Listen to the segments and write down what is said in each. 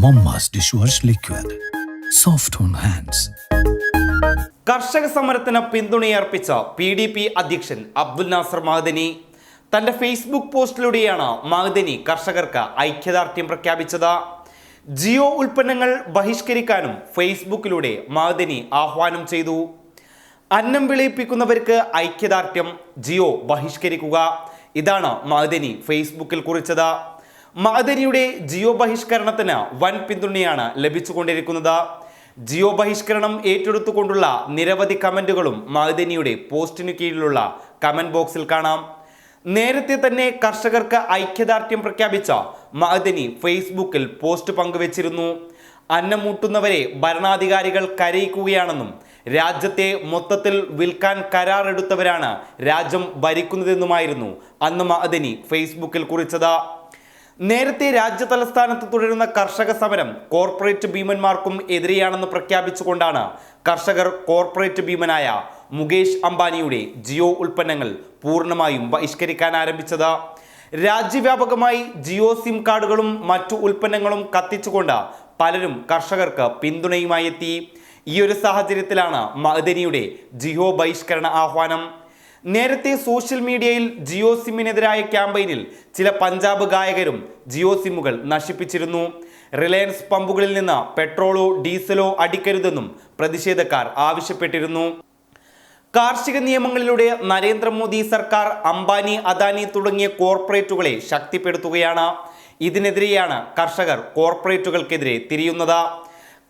Momma's dishwash liquid soft on hands കർഷക സമരത്തിന് പിന്തുണയർപ്പിച്ച P D P അധ്യക്ഷൻ അബ്ദുൽ നാസർ മഹദനി. തന്റെ ഫേസ്ബുക്ക് പോസ്റ്റിലൂടെയാണ് മഹദനി കർഷകർക്ക് ഐക്യദാർഢ്യം പ്രഖ്യാപിച്ചത്. ജിയോ ഉൽപ്പന്നങ്ങൾ ബഹിഷ്കരിക്കാനും ഫേസ്ബുക്കിലൂടെ മഹദനി ആഹ്വാനം ചെയ്തു. അന്നം വിളയിപ്പിക്കുന്നവർക്ക് ഐക്യദാർഢ്യം ജിയോ ബഹിഷ്കരിക്കുക. ഇതാണ് മഹദനി ഫേസ്ബുക്കിൽ കുറിച്ചത്. മഹദനിയുടെ ജിയോ ബഹിഷ്കരണത്തിന് വൻ പിന്തുണയാണ് ലഭിച്ചുകൊണ്ടിരിക്കുന്നത്. ജിയോ ബഹിഷ്കരണം ഏറ്റെടുത്തുകൊണ്ടുള്ള നിരവധി കമന്റുകളും മഹദനിയുടെ പോസ്റ്റിനു കീഴിലുള്ള കമന്റ് ബോക്സിൽ കാണാം. നേരത്തെ തന്നെ കർഷകർക്ക് ഐക്യദാർഢ്യം പ്രഖ്യാപിച്ച മഹദനി ഫേസ്ബുക്കിൽ പോസ്റ്റ് പങ്കുവച്ചിരുന്നു. അന്നം മൂട്ടുന്നവരെ ഭരണാധികാരികൾ കരയിക്കുകയാണെന്നും രാജ്യത്തെ മൊത്തത്തിൽ വിൽക്കാൻ കരാറെടുത്തവരാണ് രാജ്യം ഭരിക്കുന്നതെന്നുമായിരുന്നു അന്ന് മഹദനി ഫേസ്ബുക്കിൽ കുറിച്ചത്. നേരത്തെ രാജ്യ തലസ്ഥാനത്ത് തുടരുന്ന കർഷക സമരം കോർപ്പറേറ്റ് ഭീമന്മാർക്കും എതിരെയാണെന്ന് പ്രഖ്യാപിച്ചുകൊണ്ടാണ് കർഷകർ കോർപ്പറേറ്റ് ഭീമനായ മുകേഷ് അംബാനിയുടെ ജിയോ ഉൽപ്പന്നങ്ങൾ പൂർണമായും ബഹിഷ്കരിക്കാൻ ആരംഭിച്ചത്. രാജ്യവ്യാപകമായി ജിയോ സിം കാർഡുകളും മറ്റു ഉൽപ്പന്നങ്ങളും കത്തിച്ചുകൊണ്ട് പലരും കർഷകർക്ക് പിന്തുണയുമായി എത്തി. ഈ ഒരു സാഹചര്യത്തിലാണ് മഹദനിയുടെ ജിയോ ബഹിഷ്കരണ ആഹ്വാനം. നേരത്തെ സോഷ്യൽ മീഡിയയിൽ ജിയോ സിമ്മിനെതിരായ ക്യാമ്പയിനിൽ ചില പഞ്ചാബ് ഗായകരും ജിയോ സിമ്മുകൾ നശിപ്പിച്ചിരുന്നു. റിലയൻസ് പമ്പുകളിൽ നിന്ന് പെട്രോളോ ഡീസലോ അടിക്കരുതെന്നും പ്രതിഷേധക്കാർ ആവശ്യപ്പെട്ടിരുന്നു. കാർഷിക നിയമങ്ങളിലൂടെ നരേന്ദ്രമോദി സർക്കാർ അംബാനി അദാനി തുടങ്ങിയ കോർപ്പറേറ്റുകളെ ശക്തിപ്പെടുത്തുകയാണ്. ഇതിനെതിരെയാണ് കർഷകർ കോർപ്പറേറ്റുകൾക്കെതിരെ തിരിയുന്നത്.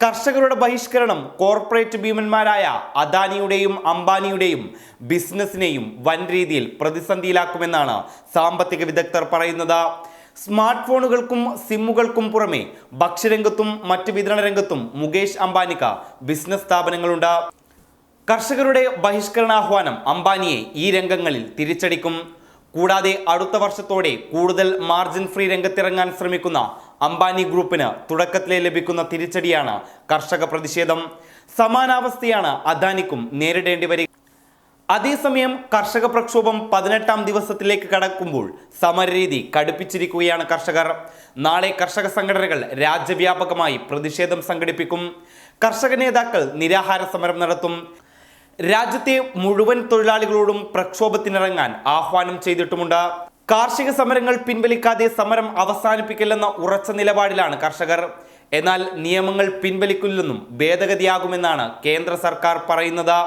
കർഷകരുടെ ബഹിഷ്കരണം കോർപ്പറേറ്റ് ഭീമന്മാരായ അദാനിയുടെയും അംബാനിയുടെയും ബിസിനസ്സിനെയും വൻ രീതിയിൽ പ്രതിസന്ധിയിലാക്കുമെന്നാണ് സാമ്പത്തിക വിദഗ്ധർ പറയുന്നത്. സ്മാർട്ട് ഫോണുകൾക്കും സിമ്മുകൾക്കും പുറമെ ഭക്ഷ്യരംഗത്തും മറ്റ് വിതരണ രംഗത്തും മുകേഷ് അംബാനിക്ക് ബിസിനസ് സ്ഥാപനങ്ങളുണ്ട്. കർഷകരുടെ ബഹിഷ്കരണാഹ്വാനം അംബാനിയെ ഈ രംഗങ്ങളിൽ തിരിച്ചടിക്കും. കൂടാതെ അടുത്ത വർഷത്തോടെ കൂടുതൽ മാർജിൻ ഫ്രീ രംഗത്തിറങ്ങാൻ ശ്രമിക്കുന്ന അംബാനി ഗ്രൂപ്പിന് തുടക്കത്തിലെ ലഭിക്കുന്ന തിരിച്ചടിയാണ് കർഷക പ്രതിഷേധം. സമാനാവസ്ഥയാണ് അദാനിക്കും നേരിടേണ്ടി വരിക അതേസമയം കർഷക പ്രക്ഷോഭം പതിനെട്ടാം ദിവസത്തിലേക്ക് കടക്കുമ്പോൾ സമരരീതി കടുപ്പിച്ചിരിക്കുകയാണ് കർഷകർ. നാളെ കർഷക സംഘടനകൾ രാജ്യവ്യാപകമായി പ്രതിഷേധം സംഘടിപ്പിക്കും. കർഷക നേതാക്കൾ നിരാഹാര സമരം നടത്തും. രാജ്യത്തെ മുഴുവൻ തൊഴിലാളികളോടും പ്രക്ഷോഭത്തിനിറങ്ങാൻ ആഹ്വാനം ചെയ്തിട്ടുമുണ്ട്. കാർഷിക സമരങ്ങൾ പിൻവലിക്കാതെ സമരം അവസാനിപ്പിക്കില്ലെന്ന ഉറച്ച നിലപാടിലാണ് കർഷകർ. എന്നാൽ നിയമങ്ങൾ പിൻവലിക്കില്ലെന്നും ഭേദഗതിയാകുമെന്നാണ് കേന്ദ്ര സർക്കാർ പറയുന്നത്.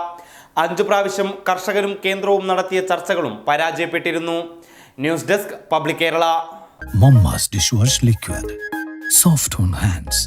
അഞ്ചു പ്രാവശ്യം കർഷകരും കേന്ദ്രവും നടത്തിയ ചർച്ചകളും പരാജയപ്പെട്ടിരുന്നു. News desk public Kerala. Liquid. Soft on hands.